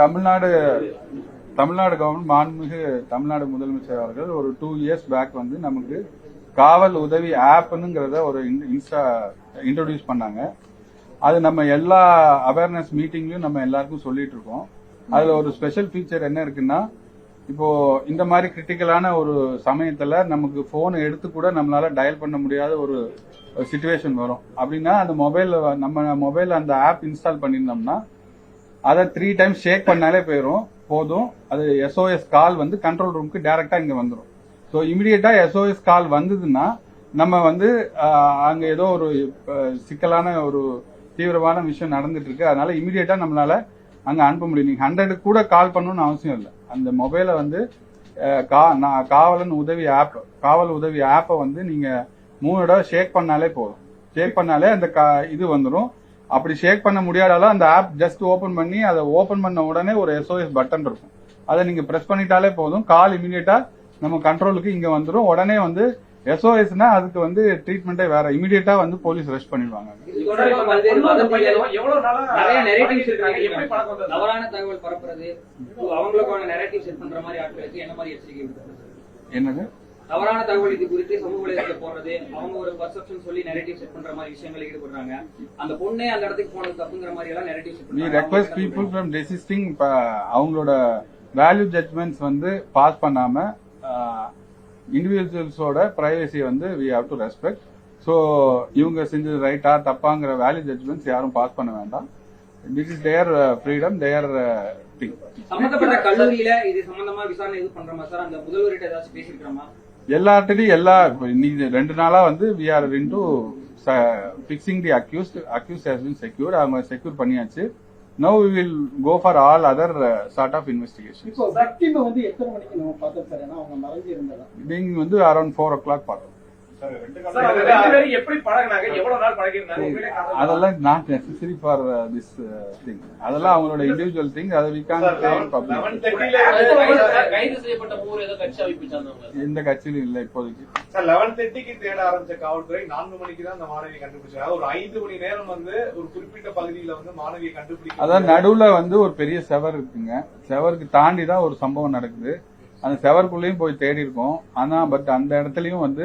Tamil Nadu Tamil Nadu government மாண்புமிகு தமிழ்நாடு முதலமைச்சர் அவர்கள் ஒரு டூ இயர்ஸ் பேக் வந்து நமக்கு காவல் உதவி ஆப்னுங்கிறத ஒரு இன்ஸ்டா இன்ட்ரோடியூஸ் பண்ணாங்க. அது நம்ம எல்லா அவேர்னஸ் மீட்டிங்லயும் நம்ம எல்லாருக்கும் சொல்லிட்டு இருக்கோம் அதுல ஒரு ஸ்பெஷல் ஃபீச்சர் என்ன இருக்குன்னா இப்போ இந்த மாதிரி கிரிட்டிக்கலான ஒரு சமயத்துல நமக்கு போனை எடுத்து கூட நம்மளால டயல் பண்ண முடியாத ஒரு சுச்சுவேஷன் வரும். அப்படின்னா அந்த மொபைல் நம்ம மொபைல் அந்த ஆப் இன்ஸ்டால் பண்ணியிருந்தோம்னா அதை த்ரீ டைம்ஸ் ஷேக் பண்ணாலே போயிடும் போதும். அது எஸ்ஓஎஸ் கால் வந்து கண்ட்ரோல் ரூமுக்கு டைரக்டா இங்க வந்துடும் ஸோ இமிடியேட்டா எஸ்ஓஎஸ் கால் வந்ததுன்னா நம்ம வந்து அங்க ஏதோ ஒரு சிக்கலான ஒரு தீவிரமான விஷயம் நடந்துட்டு இருக்கு அதனால இமிடியட்டா நம்மளால அங்க அனுப்ப முடியும். நீங்க ஹண்ட்ரடுக்கு கூட கால் பண்ணணும்னு அவசியம் இல்லை. அந்த மொபைலை வந்து கா- நான் காவலன் உதவி ஆப் காவல் உதவி ஆப்பை வந்து நீங்க மூணு தடவை ஷேக் பண்ணாலே போதும். ஷேக் பண்ணாலே அந்த கா- இது வந்துடும் அப்படி ஷேக் பண்ண முடியாதாலும் அந்த ஆப் ஜஸ்ட் ஓபன் பண்ணி அதை ஓபன் பண்ண உடனே ஒரு எஸ்ஓஎஸ் பட்டன் இருக்கும். அதை நீங்க பிரஸ் பண்ணிட்டாலே போதும். கால் இமிடியேட்டா நம்ம கண்ட்ரோலுக்கு இங்க வந்துடும் உடனே வந்து எஸ்ஓஎஸ்னா அதுக்கு வந்து ட்ரீட்மெண்ட்டே வேற. இமிடியேட்டா வந்து போலீஸ் ரெஸ்ட் பண்ணிடுவாங்க. என்னது? தவறான தகவல் இது குறித்து சமூக வலைதளத்துல போடுறது அவங்க ஒரு பர்செப்ஷன் சொல்லி நெரேட்டிவ் செட் பண்ற மாதிரி விஷயங்கள் ஈடுபடுறாங்க. அந்த பொண்ணே அந்த இடத்துக்கு போனது தப்புங்கிற மாதிரி எல்லாம் narrative set request people from desisting இப்ப அவங்களோட வேல்யூ ஜட்மெண்ட்ஸ் வந்து பாஸ் பண்ணாம இண்டிவிஜுவல்ஸோட பிரைவசியை வந்து we have to respect so இவங்க செஞ்சது ரைட்டா தப்பாங்கிற வேல்யூ ஜட்மெண்ட்ஸ் யாரும் பாஸ் பண்ண வேண்டாம். This is their freedom their thing சம்பந்தப்பட்ட கல்லூரியில இது சம்பந்தமா விசாரணை இது பண்றோமா சார் அந்த முதல்வர்கிட்ட ஏதாச்சும் பேசிருக்கிறோமா எல்லார்ட்டையும் எல்லா இன்னைக்கு ரெண்டு நாளா வந்து we are in to fixing the accused accused has been secure அவங்க செக்யூர் பண்ணியாச்சு. No we will go for all other sort of investigation வந்து எத்தனை மணிக்கு நம்ம பார்த்தோம் சார் ஏன்னா அவங்க மறைஞ்சு இருந்ததா நீங்க வந்து அரௌண்ட் ஃபோர் ஓ கிளாக் பார்த்தோம். அதெல்லாம் not necessary for this thing அதெல்லாம் அவங்களோட இண்டிவிஜுவல் திங் அதை we can sir, save public 11:30 கைது- ல- கைது செய்யப்பட்ட மூவர் ஏதோ கட்சி அமைப்பு சார்ந்தவங்க. எந்த கட்சியிலும் இல்லை இப்போதைக்கு. சார், 11:30 தேட ஆரம்பிச்ச காவல்துறை நான்கு மணிக்கு தான் அந்த மாணவியை கண்டுபிடிச்சாங்க. ஒரு ஐந்து மணி நேரம் வந்து ஒரு குறிப்பிட்ட பகுதியில வந்து மாணவியை கண்டுபிடிக்க அதான் நடுவுல வந்து ஒரு பெரிய செவர் இருக்குங்க. செவருக்கு தாண்டி தான் ஒரு சம்பவம் நடக்குது. அந்த செவருக்குள்ளேயும் போய் தேடி இருக்கோம் ஆனா பட் அந்த இடத்துலயும் வந்து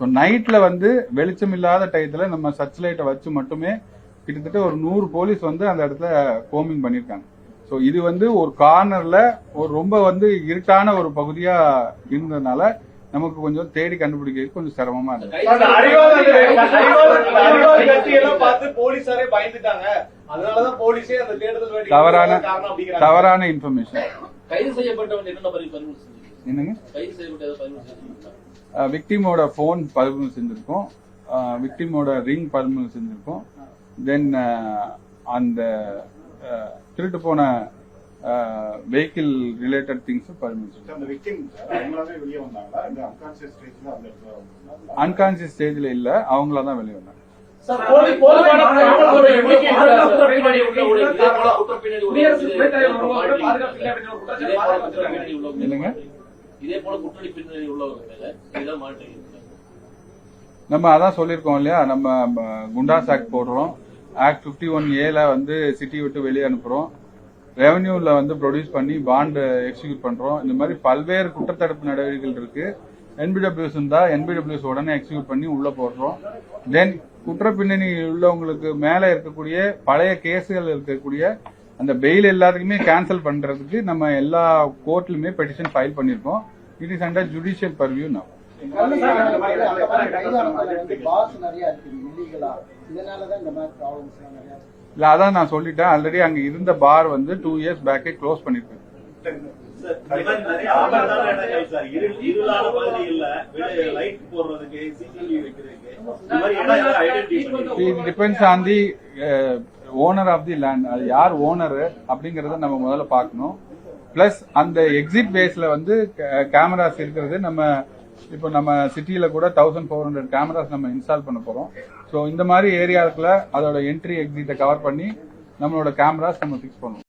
ஸோ நைட்ல வந்து வெளிச்சம் இல்லாத டயத்துல நம்ம சர்ச் லைட்டை வச்சு மட்டுமே கிட்டத்தட்ட ஒரு நூறு போலீஸ் வந்து அந்த இடத்துல கோமிங் பண்ணியிருக்காங்க ஸோ இது வந்து ஒரு கார்னர்ல ஒரு ரொம்ப வந்து இருட்டான ஒரு பகுதியா இருந்ததுனால நமக்கு கொஞ்சம் தேடி கண்டுபிடிக்கிறது கொஞ்சம் சிரமமா வேட்டை தவறான தவறான இன்ஃபர்மேஷன் கைது செய்யப்பட்டவங்க என்ன என்னங்க விக்டிமோட ஃபோன் பறிமுதல் செஞ்சிருக்கோம் விக்டிமோட ரிங் பறிமுதல் செஞ்சிருக்கோம் தென் அந்த திருட்டு போன வெஹிக்கிள் ரிலேட்டட் திங்ஸ் பறிமுதல் செஞ்சோம் அந்த victim அவங்களாவே வெளியே வந்தாங்களா இந்த unconscious stageல அந்த இடத்துல வந்தாங்களா? அன்கான்சியஸ் ஸ்டேஜ்ல இல்ல அவங்கள தான் வெளியே வந்தாங்க என்னங்க? இதே போல குற்றடி பின்னணி உள்ளவங்க மேல மாற்றி நம்ம அதான் சொல்லியிருக்கோம் இல்லையா? நம்ம குண்டாஸ் ஆக்ட் போடுறோம். ஆக்ட் 51 ஒன் ஏல வந்து சிட்டி விட்டு வெளியே அனுப்புறோம். ரெவன்யூல வந்து ப்ரொடியூஸ் பண்ணி பாண்டு எக்ஸிக்யூட் பண்றோம். இந்த மாதிரி பல்வேறு குற்றத்தடுப்பு நடவடிக்கைகள் இருக்கு. என்பிடபிள்யூஸ் இருந்தா என்பிடபிள்யூஸ் உடனே எக்ஸிக்யூட் பண்ணி உள்ள போடுறோம். தென் குற்ற பின்னணி உள்ளவங்களுக்கு மேல இருக்கக்கூடிய பழைய கேஸுகள் இருக்கக்கூடிய அந்த பெயில் எல்லாத்துக்குமே கேன்சல் பண்றதுக்கு நம்ம எல்லா கோர்ட்லயுமே பெட்டிஷன் ஃபைல் பண்ணிருக்கோம். It is under judicial purview இருக்கு. இல்ல அதான் நான் சொல்லிட்டேன். ஆல்ரெடி அங்க இருந்த பார் வந்து டூ இயர்ஸ் பேக்கே க்ளோஸ் பண்ணிருக்கேன் சார், இந்த மாதிரி நிறைய ஆபத்தான இடங்கள் சார். இருள் இருளான பகுதிகள்ல வெளிய லைட் போடுறதுக்கு, CCTV வைக்கிறதுக்கு, இந்த மாதிரி இடம் எல்லாம் identify பண்ணி- it depends on the owner of the land அது யார் ஓனர் அப்படிங்கறத நம்ம முதல்ல பார்க்கணும். பிளஸ் அந்த எக்ஸிட் பேஸ்ல வந்து கேமராஸ் இருக்கிறது. நம்ம இப்போ நம்ம சிட்டியில கூட தௌசண்ட் ஃபோர் ஹண்ட்ரட் கேமராஸ் நம்ம இன்ஸ்டால் பண்ண போறோம். ஸோ இந்த மாதிரி ஏரியாவுக்குள்ள அதோட என்ட்ரி எக்ஸிட்டை கவர் பண்ணி நம்மளோட கேமராஸ் நம்ம ஃபிக்ஸ் பண்ணுவோம்